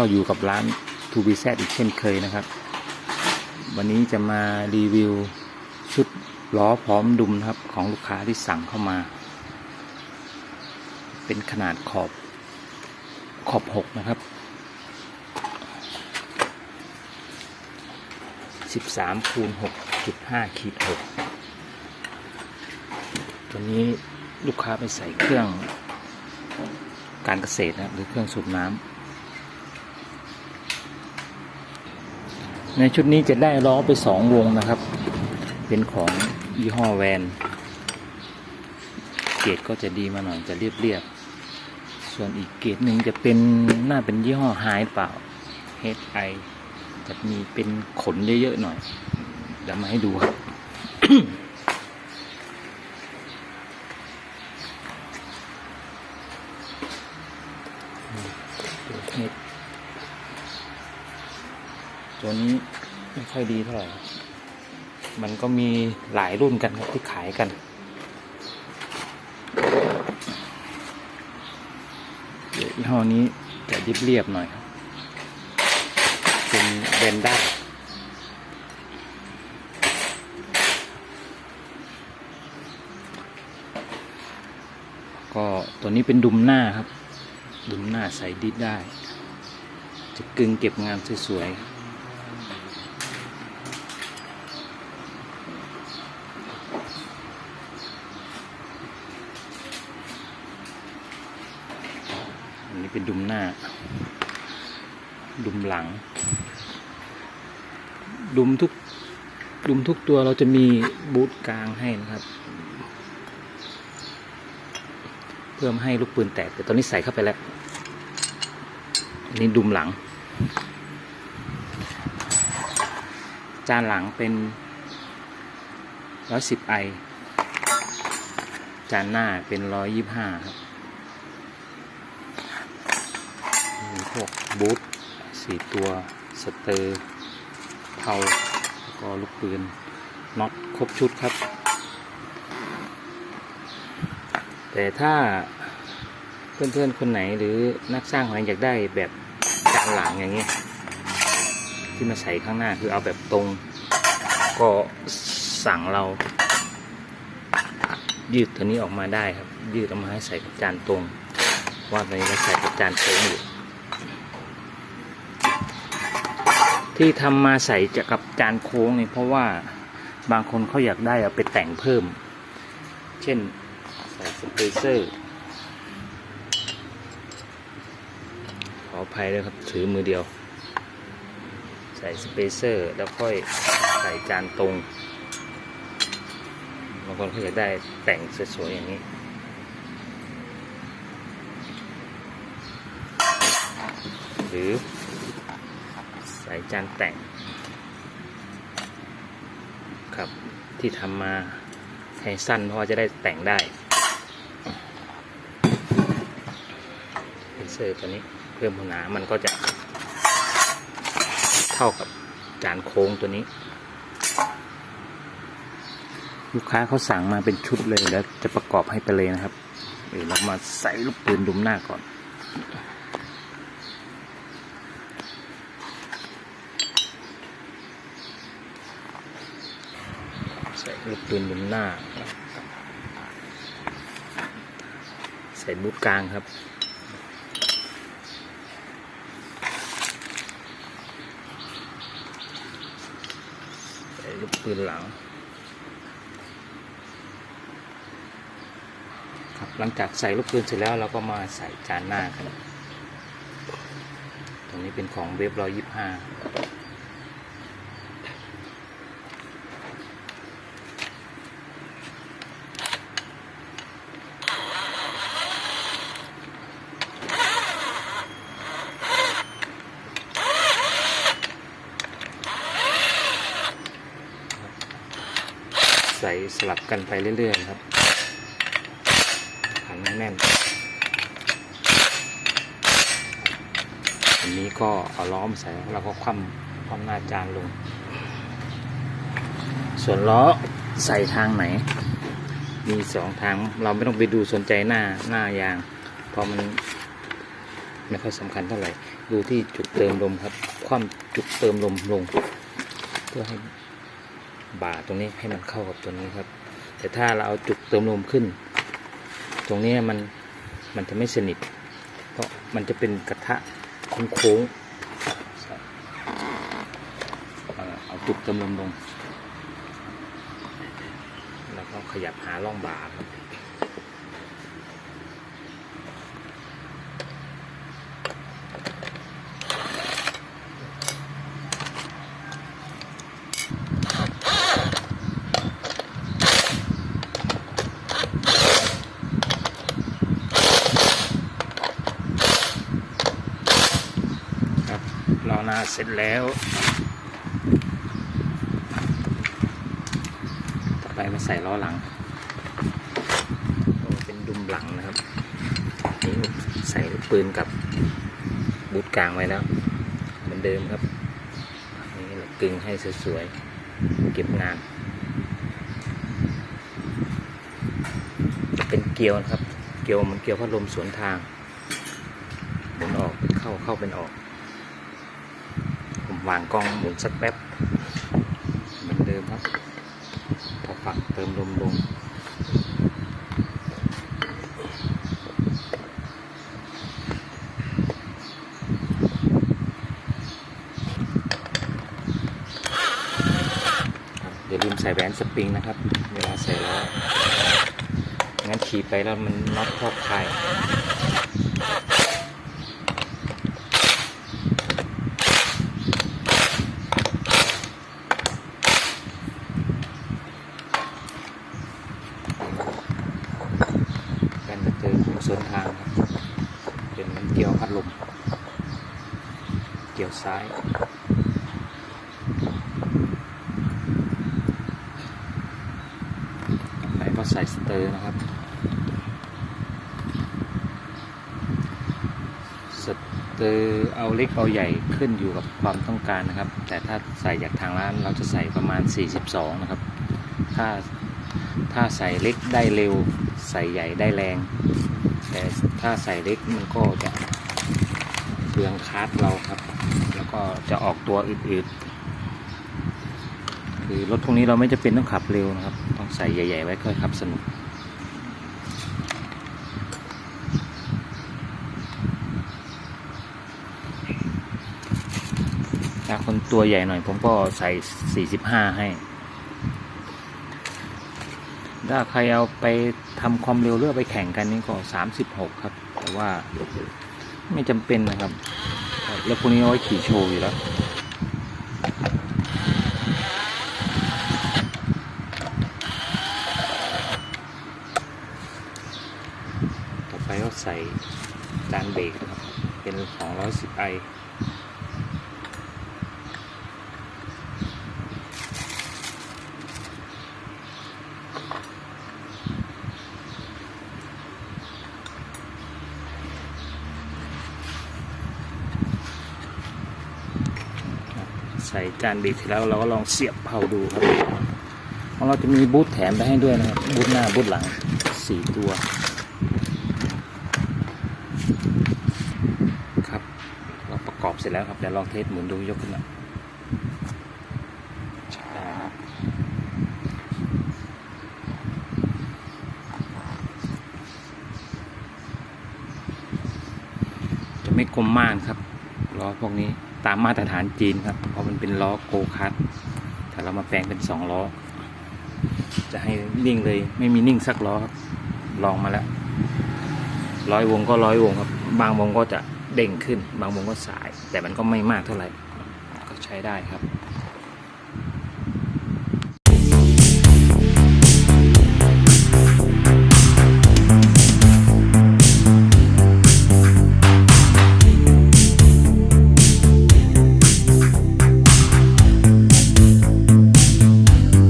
ครับก็อยู่กับร้าน t ูบีแซอีกเช่นเคยนะครับ วันนี้จะมารีวิวชุดล้อพร้อมดุมนะครับของลูกค้าที่สั่งเข้ามา เป็นขนาดขอบขอบหกนะครับสิบสามคูณหกจุดห้าขีดหกตัวนี้ลูกค้าไปใส่เครื่องการเกษตรนะหรือเครื่องสูบน้ำ ในชุดนี้จะได้ล้อไปสองวงนะครับ เป็นของยี่ห้อแวนเกรดก็จะดีมาหน่อยจะเรียบๆส่วนอีกเกรดหนึ่งจะเป็นน่าเป็นยี่ห้อไฮเปล่า HI จะมีเป็นขนเยอะๆหน่อยเดี๋ยวมาให้ดูครับตัวเฮ็ด ตัวนี้ไม่ค่อยดีเท่าไหร่ มันก็มีหลายรุ่นกันครับที่ขายกัน เดี๋ยวยี่ห้อนี้จะเรียบๆหน่อยครับเป็นเบนด้าก็ตัวนี้เป็นดุมหน้าครับ ดุมหน้าใส่ดิดได้ จะกึงเก็บงานสวยๆ เป็นดุมหน้า ดุมหลัง ดุมทุกดุมทุกตัวเราจะมีบูทกลางให้นะครับ เพื่อมให้ลูกปืนแตกแต่ตอนนี้ใส่เข้าไปแล้วนนี้ดุมหลัง จานหลังเป็นร้อยสิบไอจานหน้าเป็นร้อยยี่ห้าครับ มีพวกบูทสี่ตัวสเตอร์เทาแล้วก็ลูกปืนน็อตครบชุดครับ แต่ถ้าเพื่อนๆ คนไหนหรือนักสร้างคนไหนอยากได้แบบจานหลังอย่างเงี้ยที่มาใส่ข้างหน้าคือเอาแบบตรงก็สั่งเรายืดตัวนี้ออกมาได้ครับ ยืดออกมาให้ใส่กับจานตรง ว่าตอนนี้เราใส่กับจานโค้งอยู่ ที่ทำมาใส่จะกับจานโค้งนี่เพราะว่าบางคนเขาอยากได้เอาไปแต่งเพิ่ม เช่นใส่สเปเซอร์ ขออภัยด้วยครับถือมือเดียว ใส่สเปเซอร์แล้วค่อยใส่จานตรงบางคนเขาอยากได้แต่งสวยๆอย่างนี้หรือ ใส่จานแต่ง ครับที่ทำมาให้สั้นเพราะว่าจะได้แต่งได้เป็นเซอร์ตัวนี้เพิ่มหนามันก็จะ เท่ากับจานโค้งตัวนี้ ลูกค้าเขาสั่งมาเป็นชุดเลยแล้วจะประกอบให้ไปเลยนะครับเดี๋ยวเรามาใส่ลูกปืนดุมหน้าก่อน ใส่ ลูกปืนบนหน้า ใส่บูทกลางครับ ใส่ลูกปืนหลัง ครับหลังจากใส่ลูกปืนเสร็จแล้วเราก็มาใส่จานหน้ากัน ตรงนี้เป็นของเว็บร้อยยี่ห้า ใสลับกันไปเรื่อยๆครับขันแน่นอันนี้ก็เอาล้อมใส่แล้วก็คว่ำคว่ำหน้าจานลง ส่วนล้อใส่ทางไหน มีสองทางเราไม่ต้องไปดูสนใจหน้าหน้ายาง เพอมันไม่ค่อยสำคัญเท่าไหร่ ดูที่จุดเติมลมครับ ความจุดเติมลมลง เพื่อให้ บ่าตรงนี้ให้มันเข้ากับตัวนี้ครับ แต่ถ้าเราเอาจุดเติมลมขึ้น ตรงนี้มันมันจะไม่สนิท เพราะมันจะเป็นกระทะโค้งๆเอาเอาจุดเติมลมลง แล้วก็ขยับหาร่องบ่าครับล้อหน้า เสร็จแล้วต่อไปมาใส่ล้อหลังเป็นดุมหลังนะครับนี่ใส่ปืนกับบูทกลางไว้แล้ว เหมือนเดิมครับนี่เรากึงให้สวยๆเก็บงาน เป็นเกลียวนะครับ เกลียวมันเกลียวพัดลมสวนทางหมุนออกเข้าเข้าเป็นออก วางกล้องหมุนสักแป๊บเหมือนเดิมครับพอฝักเติมลมลงอย่าลืมใส่แหวนสปริงนะครับ เวลาใส่แล้วงั้นขี่ไปแล้วมันน็อตครอบคาย กันจะเจอส วนทาง เป็นเกี่ยวพัดลม เกี่ยวซ้ายไปก็ใส่สเตอร์นะครับ สเตอร์เอาเล็กเอาใหญ่ขึ้นอยู่กับความต้องการนะครับ แต่ถ้าใส่จากทางร้านเราจะใส่ประมาณ 42 นะครับ ถ้าถ้าใส่เล็กได้เร็ว ใส่ใหญ่ได้แรง ถ้าใส่เล็กมันก็จะเปลืองคาร์ดเราครับ แล้วก็จะออกตัวอืดๆ คือรถพวกนี้เราไม่จะเป็นต้องขับเร็วนะครับ ต้องใส่ใหญ่ ๆ ไว้ค่อยขับสนุกถ้าคนตัวใหญ่หน่อยผมก็ใส่ 45 ให้ ถ้าใครเอาไปทำความเร็วเรือไปแข่งกันนี่ก็36ครับ แต่ว่าไม่จำเป็นนะครับ แล้วพวกนี้เอาไว้ขี่โชว์อยู่แล้วต่อไปก็ใส่จานเบรกครับ เป็น 210i ใส่จานเบรก เสร็จแล้วเราก็ลองเสียบเผาดูครับของเราจะมีบูทแถมไปให้ด้วยนะครับบูทหน้าบูทหลังสี่ตัวครับเราประกอบเสร็จแล้วครับเดี๋ยวลองเทสหมุนดูยกขึ้นมาจะไม่กลมมากครับล้อพวกนี้ ตามมาตรฐานจีนครับ เพราะมันเป็นล้อโกคัตแต่เรามาแปลงเป็นสองล้อ จะให้นิ่งเลย ไม่มีนิ่งสักล้อครับ ลองมาแล้วร้อยวงก็ร้อยวงครับ บางวงก็จะเด้งขึ้น บางวงก็สาย แต่มันก็ไม่มากเท่าไหร่ ก็ใช้ได้ครับ